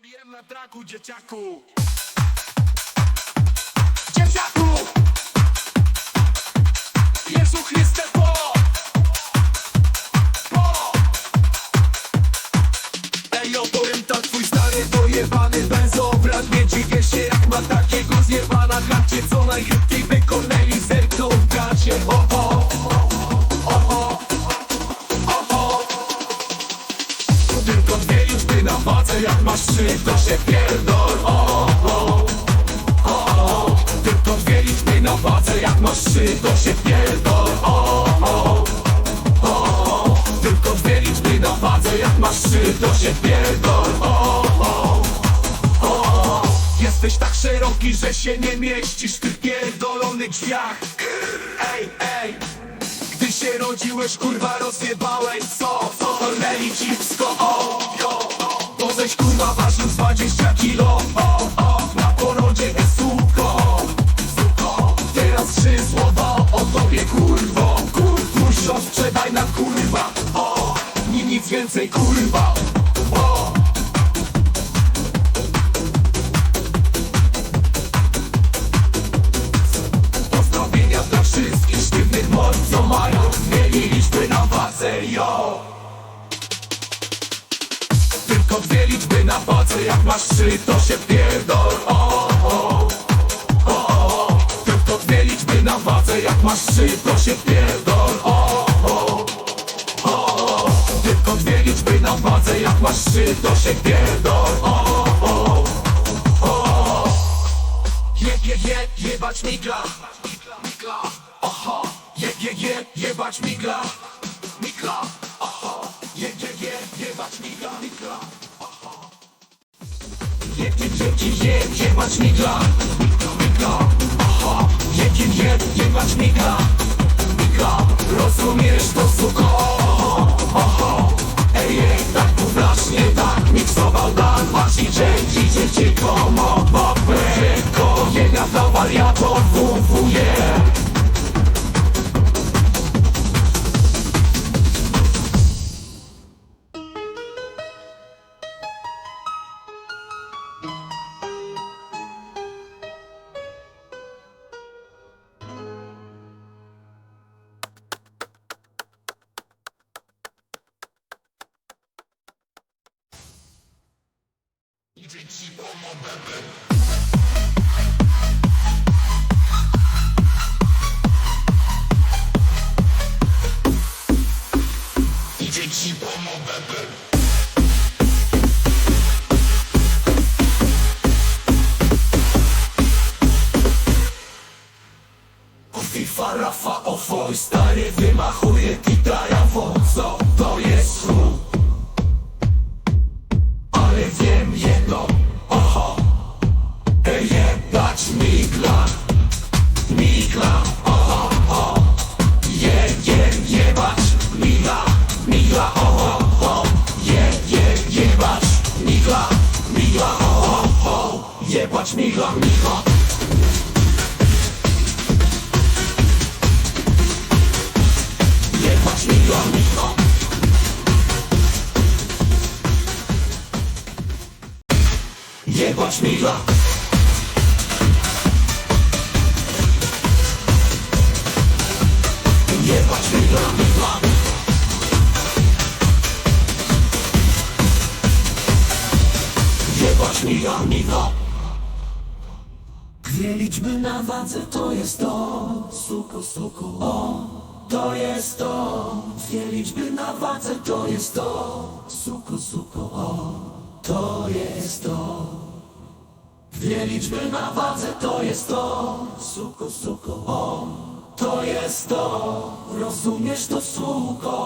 Robiłem na traku dzieciaku. Dzieciaku! Jezu Chryste Jak masz trzy to się pierdol o, o, o, o. Tylko dwie liczby na wadze Jak masz trzy to się pierdol o, o, o. Tylko dwie liczby na wadze Jak masz trzy to się pierdol o, o, o. Jesteś tak szeroki, że się nie mieścisz w tych pierdolonych drzwiach Ej, ej gdy się rodziłeś, kurwa, rozjebałeś co? Co Korneli ci o, jo Żeś, kurwa, ważył z 20 kilo, o, o Na porodzie jest suko, suko Teraz trzy słowa o tobie, kurwo. Kur, kurwa, sprzedaj na kurwa, o Ni nic więcej, kurwa, o. Pozdrowienia dla wszystkich sztywnych mord, co mają. Mieli liczby na wadze, yo na wadze, jak masz trzy, to się pierdol o, o, o, o. Tylko dwie liczby na wadze, jak masz trzy, to się pierdol o, o, o. Tylko dwie liczby na wadze, jak masz trzy, to się pierdol o, o, o. Je, je, je, jebać migla. Oho. Je, je, je, jebać migla. Migla, oho. Je, je, je, jebać migla. Oho Je, je, je, je, je, jebać migla Migla, oho Je, je, je, jebać migla Migla, rozumiesz to suko Oho, oho Ej, ej, tak powlacznie, tak miksował Dan Wasz i dzieci, dzieci, komo, bo Dzieci pomogę. Dzieci pomogę. Kofi farafa ofo, jebać migla. Migla. Oho, oho. Je, je, jebać. Migla, migla Oho, oho. Je, je, jebać. Migla, migla Oho, oho. Jebać migla, migla. Jebać migla, migla. Jebać migla Jebać Dwie liczby na wadze to jest to. Suko, suko, o To jest to. Dwie liczby na wadze to jest to. Suko, suko, o To jest to. Dwie liczby na wadze to jest to. Suko, suko, o to jest to, rozumiesz to suko